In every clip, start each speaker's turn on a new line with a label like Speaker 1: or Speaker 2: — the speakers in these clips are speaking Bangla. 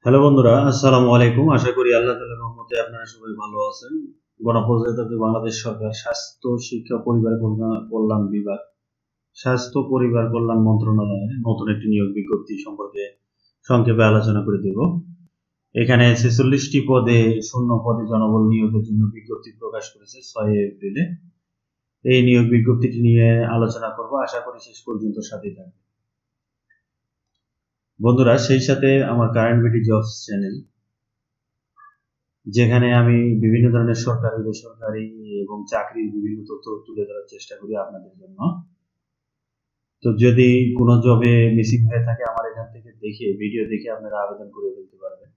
Speaker 1: হ্যালো বন্ধুরা, আসসালামু আলাইকুম। আশা করি আল্লাহ তাআলার রহমতে আপনারা সবাই ভালো আছেন। গণপ্রজাতন্ত্রী বাংলাদেশ সরকার স্বাস্থ্য শিক্ষা পরিবার কল্যাণ- বিভাগ, স্বাস্থ্য পরিবার কল্যাণ মন্ত্রণালয়ের নতুন একটি নিয়োগ বিজ্ঞপ্তি সম্পর্কে সংক্ষেপে আলোচনা করে দেব। এখানে ছেচল্লিশটি পদে শূন্য পদে জনবল নিয়োগের জন্য বিজ্ঞপ্তি প্রকাশ করেছে ছয় এপ্রিলে। এই নিয়োগ বিজ্ঞপ্তিটি নিয়ে আলোচনা করব। আশা করি শেষ পর্যন্ত সাথে থাকবে বন্ধুরা, সেই সাথে আমার কারেন্ট বিটি জবস চ্যানেল যেখানে আমি বিভিন্ন ধরনের সরকারি, বেসরকারি এবং চাকরির বিভিন্ন তথ্য তুলে ধরার চেষ্টা করি আপনাদের জন্য। তো যদি কোনো জবে মিসিং হয়ে থাকে আমার এখান থেকে দেখে ভিডিও দেখে আপনারা আবেদন করে ফেলতে পারবেন।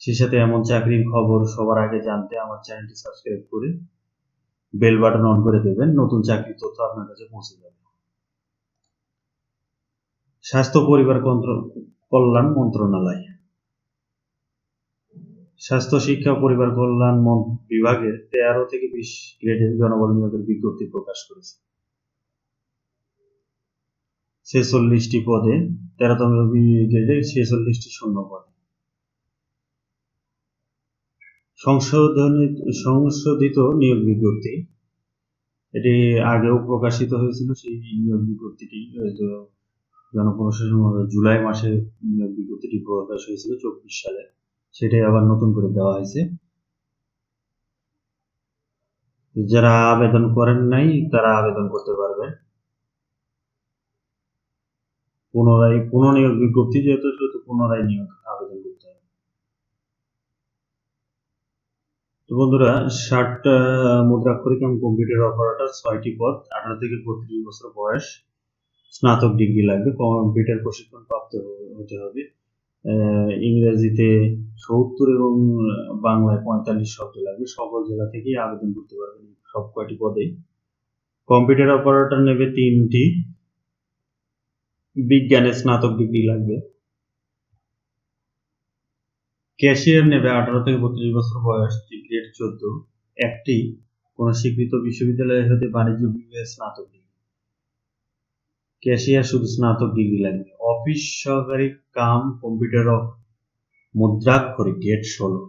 Speaker 1: সেই সাথে এমন চাকরির খবর সবার আগে জানতে আমার চ্যানেলটি সাবস্ক্রাইব করে বেল বাটন অন করে দেবেন, নতুন চাকরির তথ্য আপনার কাছে পৌঁছে যাবে। স্বাস্থ্য পরিবার কল্যাণ মন্ত্রণালয়। স্বাস্থ্য শিক্ষা পরিবার কল্যাণ বিভাগের তেরো থেকে বিশ গ্রেডের জনবল নিয়োগের বিজ্ঞপ্তি প্রকাশ করেছে। ছেচল্লিশটি পদে, তেরোতম গ্রেডে ছেচল্লিশটি শূন্য পদে। সংশোধিত নিয়োগ বিজ্ঞপ্তি। এটি আগেও প্রকাশিত হয়েছিল, সেই নিয়োগ বিজ্ঞপ্তিটি জনপ্রশাসন জুলাই মাসে নিয়োগ বিজ্ঞপ্তিটি প্রকাশ হয়েছিল, চব্বিশ সালে। সেটাই আবার নতুন করে দেওয়া হয়েছে। যারা আবেদন করেন নাই, তারা আবেদন করতে পারবেন পুনরায় পুনঃনিয়োগ বিজ্ঞপ্তি যেহেতু সেহেতু পুনরায় নিয়োগ আবেদন করতে হবে। তো বন্ধুরা ষাট মুদ্রাক্ষরিক এবং কম্পিউটার অপারেটর ছয়টি পদ, আঠারো থেকে বত্রিশ বছর বয়স। স্নাতক ডিগ্রি লাগবে, কম্পিউটার প্রশিক্ষণ প্রাপ্ত হতে হবে। ইংরেজিতে সত্তর এবং বাংলায় পঁয়তাল্লিশ শব্দ লাগবে, সকল জেলা থেকেই আবেদন করতে পারবেন সব কয়টি পদে। কম্পিউটার অপারেটর নেবে তিনটি, বিজ্ঞানে স্নাতক ডিগ্রি লাগবে। ক্যাশিয়ার নেবে আঠারো থেকে বত্রিশ বছর বয়স গ্রেড চোদ্দ। একটি, কোন স্বীকৃত বিশ্ববিদ্যালয় হতে বাণিজ্য বিভাগে স্নাতক ক্যাশিয়ার শুধু স্নাতক ডিগ্রি লাগবে। অফিস সহকারী কাম কম্পিউটার অফ মুদ্রাক্ষরিক গ্রেড ষোলো।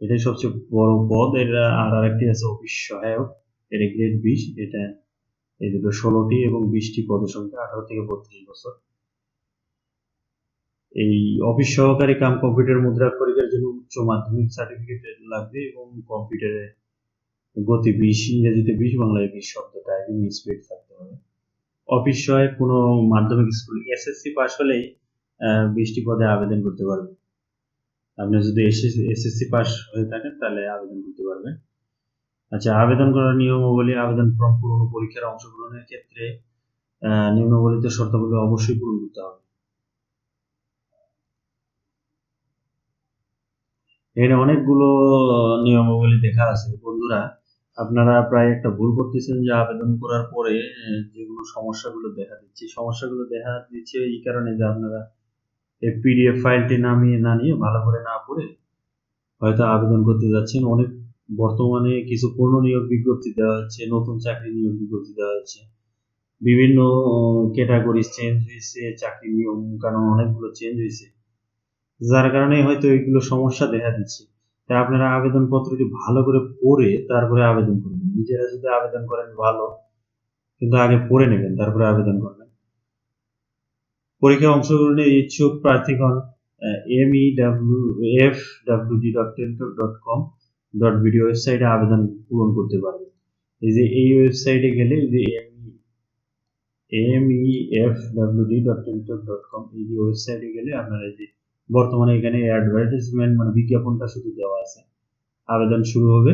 Speaker 1: এটাই সবচেয়ে বড় পদ। এর আর আরেকটি আছে অফিস সহায়ক। এটা গ্রেড বিশ। এটা এই দুটো ষোলোটি এবং বিশটি পদসংখ্যা আঠারো থেকে বত্রিশ বছর। এই অফিস সহকারী কাম কম্পিউটার মুদ্রাক্ষরিকের জন্য উচ্চ মাধ্যমিক সার্টিফিকেট লাগবে এবং কম্পিউটারে গতি বিশ, ইংরেজিতে বিশ, বাংলায় বিশ শব্দ টাইপিং স্পিড থাকতে সহায়ক কোনো মাধ্যমিক স্কুল এসএসসি পাস হলেই বিশটি পদে আবেদন করতে পারবেন আপনি যদি এসএসসি পাস হয়ে থাকেন তাহলে আবেদন করতে পারবেন। আচ্ছা আবেদন করার নিয়মাবলী আবেদন ফর্ম পূরণ পরীক্ষার অংশগ্রহণের ক্ষেত্রে আহ, নিম্নবর্ণিত শর্তাবলী অবশ্যই পূরণ করতে হবে। এখানে অনেকগুলো নিয়মাবলী দেখা আছে। বন্ধুরা আপনারা প্রায় একটা ভুল করতেছেন যে আবেদন করার পরে যেগুলো সমস্যাগুলো দেখা দিচ্ছে সমস্যাগুলো দেখা দিচ্ছে এই কারণে যে আপনারা এই পিডিএফ ফাইলটি নামিয়ে না নিয়ে ভালো করে না পড়ে হয়তো আবেদন করতে যাচ্ছেন। অনেক বর্তমানে কিছু পূর্ণ নিয়োগ বিজ্ঞপ্তি দেওয়া হচ্ছে, নতুন চাকরি নিয়োগ বিজ্ঞপ্তি দেওয়া হচ্ছে। বিভিন্ন ক্যাটাগরি চেঞ্জ হয়েছে, চাকরি নিয়ম কারণ অনেকগুলো চেঞ্জ হয়েছে। যার কারণে হয়তো এইগুলো সমস্যা দেখা দিচ্ছে। তাই আপনারা আবেদনপত্রটি ভালো করে পড়ে তারপরে আবেদন করবেন। নিজেরা যদি আবেদন করেন, ভালো। কিন্তু আগে পড়ে নেবেন, তারপরে আবেদন করবেন। পরীক্ষায় অংশগ্রহণের ইচ্ছুক প্রার্থীগণ M E W F W D dot teletalk dot com dot BD ওয়েবসাইটে আবেদন পূরণ করতে পারবেন। এই যে এই ওয়েবসাইটে গেলে এই যে M M E F W D dot teletalk dot com এই যে ওয়েবসাইটে গেলে আপনারা এই যে বর্তমানে এখানে অ্যাডভার্টাইজমেন্ট মানে বিজ্ঞাপনটা শুধু দেওয়া আছে। আবেদন শুরু হবে,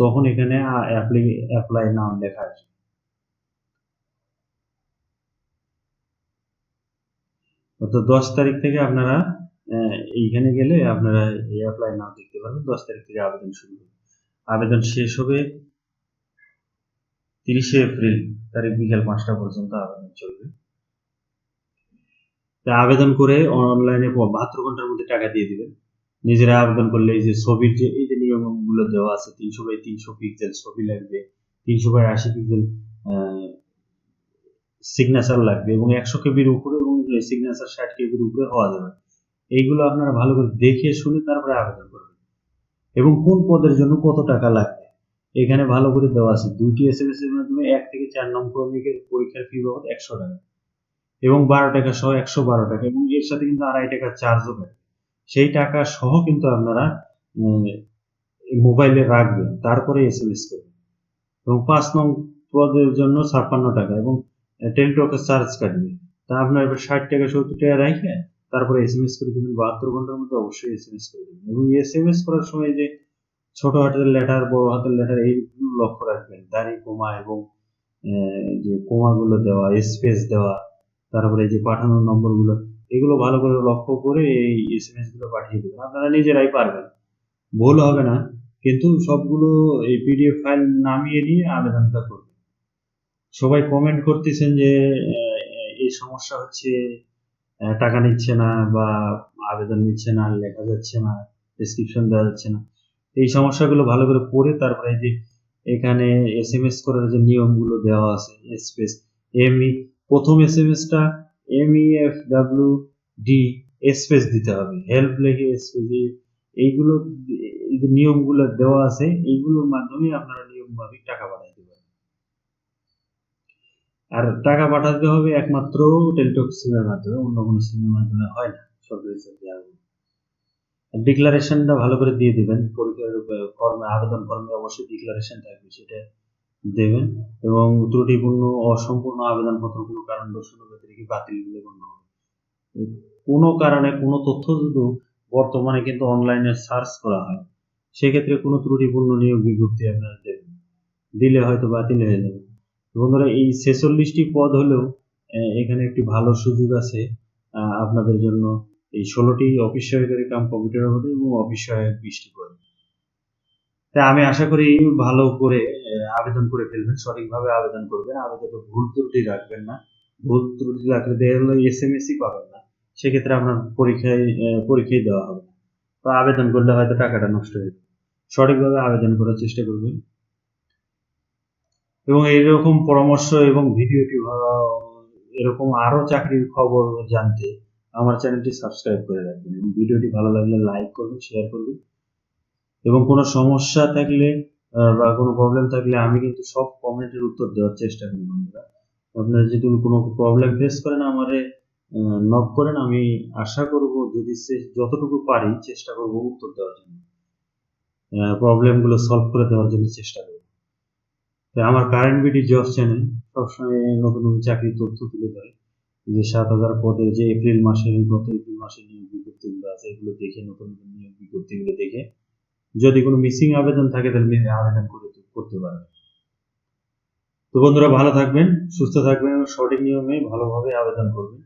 Speaker 1: তখন এখানে অ্যাপ্লাই নাম লেখা আসবে অর্থাৎ দশ তারিখ থেকে আপনারা এইখানে গেলে আপনারা এই অ্যাপ্লাই নাম দেখতে পারবেন, দশ তারিখ থেকে আবেদন শুরু হবে। আবেদন শেষ হবে তিরিশে এপ্রিল, তারিখ বিকেল পাঁচটা পর্যন্ত আবেদন চলবে। তা আবেদন করে অনলাইনে বাহাত্তর ঘণ্টার মধ্যে টাকা দিয়ে দিবেন। নিজেরা আবেদন করলে এই যে ছবির যে এই যে নিয়মগুলো দেওয়া আছে, তিনশো বাই তিনশো পিক্সেল ছবি লাগবে, তিনশো বাই আশি পিক্সেল সিগনেচার লাগবে এবং একশো কেবির উপরে এবং সিগনেচার ষাট কেবির উপরে হওয়া যাবে। এইগুলো আপনারা ভালো করে দেখে শুনে তারপরে আবেদন করবেন। এবং কোন পদের জন্য কত টাকা লাগবে? এখানে ভালো করে দেওয়া আছে। দুইটি এস এম এস এর মাধ্যমে এক থেকে চার নম্বর পরীক্ষার ফি বাবদ একশো টাকা। এবং বারো টাকা সহ একশো বারো টাকা, এবং এর সাথে কিন্তু আড়াই টাকা চার্জও পাবে সেই টাকা সহ কিন্তু আপনারা মোবাইলে রাখবেন, তারপরে এস এম এস করবেন। এবং পাঁচ নং পদের জন্য ছাপ্পান্ন টাকা, এবং টেলিটকের চার্জ কাটবে। তা আপনার এবার ষাট টাকা সত্তর টাকা রেখে তারপরে এস এম এস করে দেবেন, বাহাত্তর ঘণ্টার মধ্যে অবশ্যই এস এম এস করে দেবেন। এবং এস এম এস করার সময় যে ছোট হাতের লেটার বড় হাতের লেটার এইগুলো লক্ষ্য রাখবেন। দাড়ি, কোমা এবং যে কোমাগুলো দেওয়া স্পেস দেওয়া তারপরে যে পাঠানোর নম্বরগুলো, এগুলো ভালো করে লক্ষ্য করে এই এস এম এসগুলো পাঠিয়ে দেবেন। আপনারা নিজেরাই পারবেন। ভুল হবে না, কিন্তু সবগুলো এই পিডিএফ ফাইল নামিয়ে নিয়ে আবেদনটা করবেন। সবাই কমেন্ট করতেছেন যে এই সমস্যা হচ্ছে টাকা নিচ্ছে না বা আবেদন নিচ্ছে না, লেখা যাচ্ছে না ডেসক্রিপশন দেওয়া যাচ্ছে না। এই সমস্যাগুলো ভালো করে পড়ে তারপরে যে এখানে এস এম এস করার যে নিয়মগুলো দেওয়া আছে স্পেস এমই প্রথম S M এসটা M E F W D space দিতে হবে। হেল্প লেগে স্পেস এইগুলো যে নিয়মগুলো দেওয়া আছে, এইগুলোর মাধ্যমে আপনারা নিয়মভাবে টাকা পাঠাতে পারেন। আর টাকা পাঠাতে হবে একমাত্র টেলিটক সিমের মাধ্যমে, অন্য কোনো সিমের মাধ্যমে হয় না, সরকারি চাকরি ডিক্লারেশনটা ভালো করে দিয়ে দিবেন, পরীক্ষার, কর্মে, আবেদন কর্মে অবশ্যই ডিক্লারেশন থাকবে, সেটা দেবেন এবং ত্রুটিপূর্ণ অসম্পূর্ণ আবেদনপত্রগুলো কারণ দর্শন ব্যতিরেকে বাতিল বলে গণ্য হবে। কোনো কারণে কোনো তথ্য যদি বর্তমানে কিন্তু অনলাইনে সার্চ করা হয়, সেক্ষেত্রে কোনো ত্রুটিপূর্ণ নিয়োগ বিজ্ঞপ্তি আপনারা দেবেন, দিলে হয়তো বাতিল হয়ে যাবে। বন্ধুরা, এই ছেচল্লিশটি পদ হলেও এখানে একটি ভালো সুযোগ আছে আপনাদের জন্য। এই ষোলোটি অফিস সহকারী কাম কম্পিউটার হবে এবং অফিস সহায়ক বিশটি পদ। তাই আমি আশা করি ভালো করে আবেদন করে ফেলবেন, সঠিকভাবে আবেদন করবেন। আবেদনে ভুল ত্রুটি রাখবেন না। ভুল ত্রুটি রাখলে গেলো এস এম এসই পাবেন না। সেক্ষেত্রে আপনার পরীক্ষায় পরীক্ষায় দেওয়া হবে তো আবেদন করলে হয়তো টাকাটা নষ্ট হয়ে সঠিকভাবে আবেদন করার চেষ্টা করবেন। এবং এইরকম পরামর্শ এবং ভিডিওটি এরকম আরও চাকরির খবর জানতে আমার চ্যানেলটি সাবস্ক্রাইব করে রাখবেন। এবং ভিডিওটি ভালো লাগলে লাইক করবেন, শেয়ার করবেন। এবং কোনো সমস্যা থাকলে বা কোনো প্রবলেম থাকলে আমি কিন্তু সব কমেন্টের উত্তর দেওয়ার চেষ্টা করি বন্ধুরা। আপনারা যদি কোনো প্রবলেম ফেস করেন, আমারে নক করেন, আমি আশা করব যদি যতটুকু পারি চেষ্টা করব উত্তর দেওয়ার জন্য। প্রবলেমগুলো সলভ করে দেওয়ার জন্য চেষ্টা করব। তাই আমার কারেন্ট বিডি জব চ্যানেল সবসময় নতুন নতুন চাকরির তথ্য তুলে ধরে। যে সাত হাজার পদের যে এপ্রিল মাসের গত এপ্রিল মাসের নিয়োগ বিজ্ঞপ্তিগুলো আছে, এগুলো দেখে, নতুন নতুন নিয়োগ বিজ্ঞপ্তিগুলো দেখে যদি কোনো মিসিং আবেদন থাকে, তাহলে আবেদন করে করতে পারবেন তো বন্ধুরা, ভালো থাকবেন, সুস্থ থাকবেন এবং সঠিক নিয়মে ভালোভাবে আবেদন করবেন।